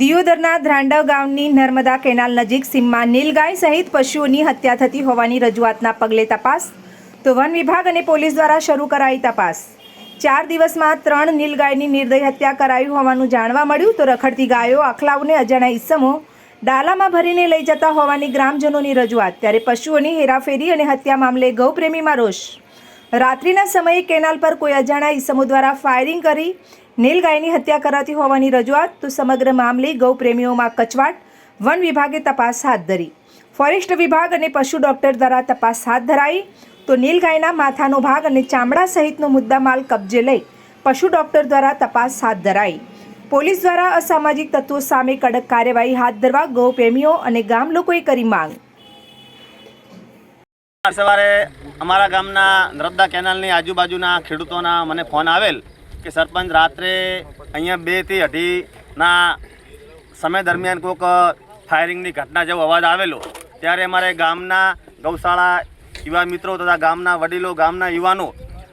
દિયોદરના ધ્રાંડવ ગામની નર્મદા કેનાલ નજીક સીમમાં નીલગાય સહિત પશુઓની હત્યા થતી હોવાની રજૂઆતના પગલે તપાસ તો વન વિભાગ અને પોલીસ દ્વારા શરૂ કરાઈ તપાસ. ચાર દિવસમાં ત્રણ નીલગાયની નિર્દય હત્યા કરાઈ હોવાનું જાણવા મળ્યું તો રખડતી ગાયો, આખલાઓને અજાણ્યા ઈસમો ડાલામાં ભરીને લઈ જતા હોવાની ગ્રામજનોની રજૂઆત. ત્યારે પશુઓની હેરાફેરી અને હત્યા મામલે ગૌપ્રેમીમાં રોષ. રાત્રિના સમયે કેનાલ પર કોઈ અજાણ્યા ઈસમો દ્વારા ફાયરિંગ કરી નીલગાયની હત્યા કરાતી હોવાની રજૂઆત તો સમગ્ર મામલે ગૌપ્રેમીઓમાં કચવાટ, વન વિભાગે તપાસ હાથ ધરી. ફોરેસ્ટ વિભાગ અને પશુ ડોક્ટર દ્વારા તપાસ હાથ ધરાઈ તો નીલગાયના માથાનો ભાગ અને ચામડા સહિતનો મુદ્દામાલ કબજે લઈ પશુ ડોક્ટર દ્વારા તપાસ હાથ ધરાઈ. પોલીસ દ્વારા અસામાજિક તત્વો સામે કડક કાર્યવાહી હાથ ધરવા ગૌપ્રેમીઓ અને ગામ લોકોએ કરી માંગ. સવારે અમારા ગામના નર્મદા કેનાલની આજુબાજુના ખેડૂતોના મને ફોન આવેલ કે સરપંચ રાત્રે અહીંયા બેથી અઢીના સમય દરમિયાન કોઈક ફાયરિંગની ઘટના જેવો અવાજ આવેલો, ત્યારે અમારે ગામના ગૌશાળા યુવા મિત્રો તથા ગામના વડીલો, ગામના યુવાનો,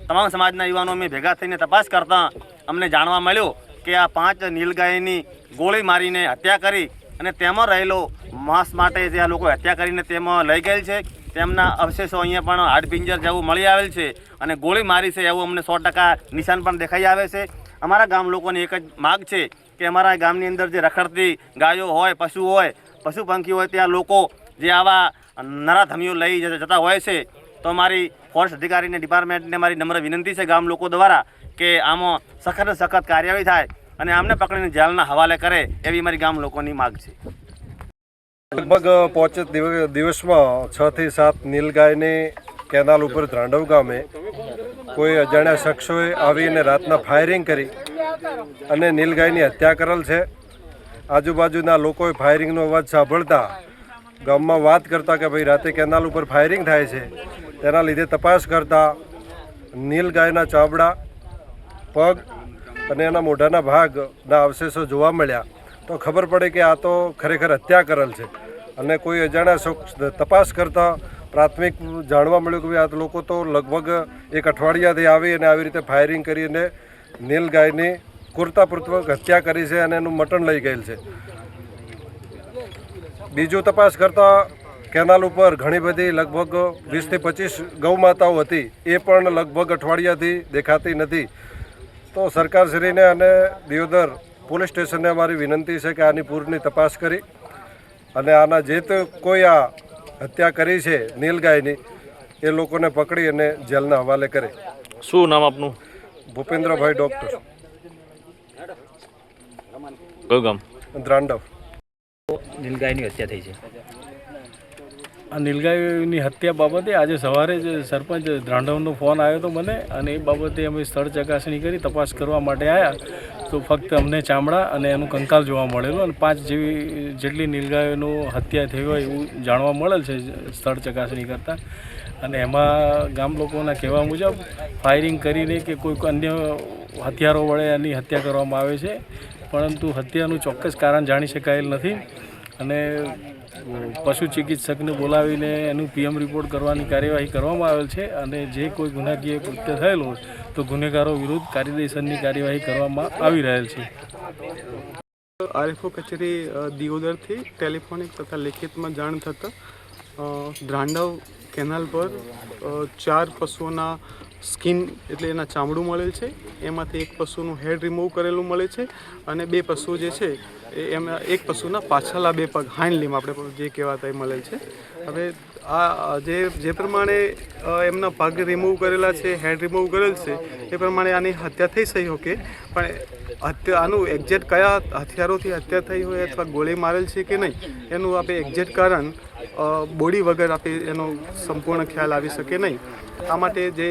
તમામ સમાજના યુવાનો અમે ભેગા થઈને તપાસ કરતાં અમને જાણવા મળ્યો કે આ પાંચ નીલગાયની ગોળી મારીને હત્યા કરી અને તેમાં રહેલો માંસ માટે જે આ લોકો હત્યા કરીને તેમાં લઈ ગયેલ છે. તેમના અવશેષો અહીંયા પણ હાડપિંજર જેવું મળી આવેલ છે અને ગોળી મારી છે એવું અમને સો ટકા નિશાન પણ દેખાઈ આવે છે. અમારા ગામ લોકોની એક જ માગ છે કે અમારા ગામની અંદર જે રખડતી ગાયો હોય, પશુ હોય પશુ પંખી હોય, ત્યાં લોકો જે આવા નરાધમીઓ લઈ જતા હોય છે. તો મારી ફોરેસ્ટ અધિકારીને, ડિપાર્ટમેન્ટને મારી નમ્ર વિનંતી છે ગામ લોકો દ્વારા કે આમાં સખત સખત કાર્યવાહી થાય અને આમને પકડીને જેલના હવાલે કરે એવી મારી ગામ લોકોની માગ છે. લગભગ પાંચ દિવ- દિવસમાં છ થી સાત નીલગાયની કેનાલ ઉપર ધ્રાંડવ ગામે કોઈ અજાણ્યા શખ્સોએ આવીને રાતના ફાયરિંગ કરી અને નીલગાયની હત્યા કરેલ છે. આજુબાજુના લોકોએ ફાયરિંગનો અવાજ સાંભળતા ગામમાં વાત કરતા કે ભાઈ રાતે કેનાલ ઉપર ફાયરિંગ થાય છે. તેના લીધે તપાસ કરતા નીલગાયના ચામડા પગ અને એના મોઢાના ભાગના અવશેષો જોવા મળ્યા. તો ખબર પડે કે આ તો ખરેખર હત્યા કરેલ છે. અને કોઈ અજાણ્યા તપાસ કરતા પ્રાથમિક જાણવા મળ્યું કે આ લોકો તો લગભગ એક અઠવાડિયાથી આવી અને આવી રીતે ફાયરિંગ કરીને નીલગાયની કુર્તાપૂર્વક હત્યા કરી છે અને એનું મટન લઈ ગયેલ છે. બીજું તપાસ કરતા કેનાલ ઉપર ઘણી બધી લગભગ વીસથી પચીસ ગૌમાતાઓ હતી. એ પણ લગભગ અઠવાડિયાથી દેખાતી નથી. તો સરકારશ્રીને અને દિયોદર પોલીસ સ્ટેશનને અમારી વિનંતી છે કે આની પૂરની તપાસ કરી. અને આના જે તે કોઈ આ હત્યા કરી છે નીલગાયની એ લોકોને પકડી અને જેલના હવાલે કરે. શું નામ આપનું? ભૂપેન્દ્રભાઈ ડૉક્ટર. કયું ગામ? દ્રાંડવ. નીલગાયની હત્યા થઈ છે. આ નીલગાયની હત્યા બાબતે આજે સવારે જ સરપંચ દ્રાંડવનો ફોન આવ્યો હતો મને અને એ બાબતે અમે સ્થળ ચકાસણી કરી તપાસ કરવા માટે આવ્યા તો ફક્ત અમને ચામડા અને એનું કંકાલ જોવા મળેલું અને પાંચ જેવી જેટલી નીલગાયોનું હત્યા થઈ હોય એવું જાણવા મળેલ છે સ્થળ ચકાસણી કરતાં. અને એમાં ગામ લોકોના કહેવા મુજબ ફાયરિંગ કરીને કે કોઈક અન્ય હથિયારો વડે એની હત્યા કરવામાં આવે છે. પરંતુ હત્યાનું ચોક્કસ કારણ જાણી શકાયેલ નથી. અને પશુ ચિકિત્સકને બોલાવીને એનું પીએમ રિપોર્ટ કરવાની કાર્યવાહી કરવામાં આવેલ છે અને જે કોઈ ગુનાકીય કૃત્ય થયેલું તો ગુનેગારો વિરુદ્ધ કાયદેસરની કાર્યવાહી કરવામાં આવી રહેલ છે. આરએફઓ કચેરી દિયોદરથી ટેલિફોનિક તથા લેખિતમાં જાણ થતાં દ્રાંડવ કેનાલ પર ચાર પશુઓના સ્કિન એટલે એના ચામડું મળેલ છે. એમાંથી એક પશુનું હેડ રિમૂવ કરેલું મળે છે અને બે પશુ જે છે એ એમાં એક પશુના પાછળના બે પગ હાઇન્ડ લીમ આપણે જે કહેવાતા એ મળેલ છે. હવે આ જે જે પ્રમાણે એમના પગ રિમૂવ કરેલા છે હેડ રિમૂવ કરેલ છે, એ પ્રમાણે આની હત્યા થઈ થઈ શકે પણ હત્યા, આનું એક્ઝેક્ટ કયા હથિયારોથી હત્યા થઈ હોય અથવા ગોળી મારેલ છે કે નહીં, એનું આપણે એક્ઝેક્ટ કારણ બોડી વગર આપણે એનો સંપૂર્ણ ખ્યાલ આવી શકે નહીં. આ માટે જે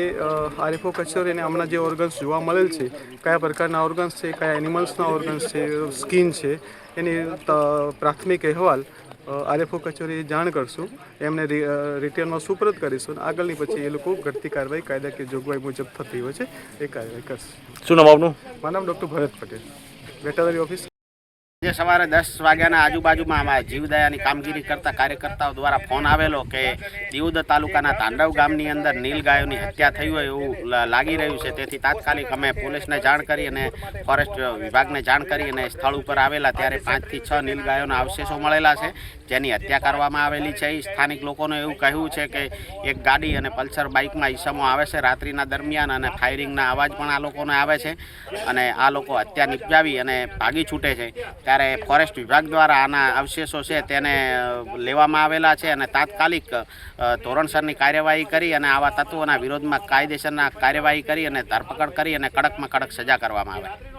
આરએફઓ એને હમણાં જે ઓર્ગન્સ જોવા મળેલ છે, કયા પ્રકારના ઓર્ગન્સ છે, કયા એનિમલ્સના ઓર્ગન્સ છે સ્કિન છે, એની પ્રાથમિક અહેવાલ આરએફઓ કચેરીએ જાણ કરશું. એમને રિટર્નમાં સુપરત કરીશું અને આગળની પછી એ લોકો ઘટતી કાર્યવાહી કાયદાકીય જોગવાઈ મુજબ થતી હોય છે એ કાર્યવાહી કરશે. શું નામ આપનું? મારું નામ doctor Bharat Patel. Veterinary office. જે સવારે દસ વાગ્યાના આજુબાજુમાં અમારા જીવદયાની કામગીરી કરતા કાર્યકર્તાઓ દ્વારા ફોન આવેલો કે દિયોદ તાલુકાના તાંડવ ગામની અંદર નીલગાયોની હત્યા થઈ હોય એવું લાગી રહ્યું છે. તેથી તાત્કાલિક અમે પોલીસને જાણ કરી અને ફોરેસ્ટ વિભાગને જાણ કરી અને સ્થળ ઉપર આવેલા ત્યારે પાંચથી છ નીલગાયોના અવશેષો મળેલા છે. જેની હત્યા કરવામાં આવેલી છે. સ્થાનિક લોકોનું એવું કહેવું છે કે એક ગાડી અને પલ્સર બાઇકમાં ઈસમો આવે છે. રાત્રિના દરમિયાન અને ફાયરિંગના અવાજ પણ આ લોકોને આવે છે અને આ લોકો હત્યા નિપજાવી અને ભાગી છૂટે છે. ત્યારે ફોરેસ્ટ વિભાગ દ્વારા આના અવશેષો છે તેને લેવામાં આવેલા છે અને તાત્કાલિક ધોરણસરની કાર્યવાહી કરી અને આવા તત્વોના વિરોધમાં કાયદેસરના કાર્યવાહી કરી અને ધરપકડ કરી અને કડકમાં કડક સજા કરવામાં આવે.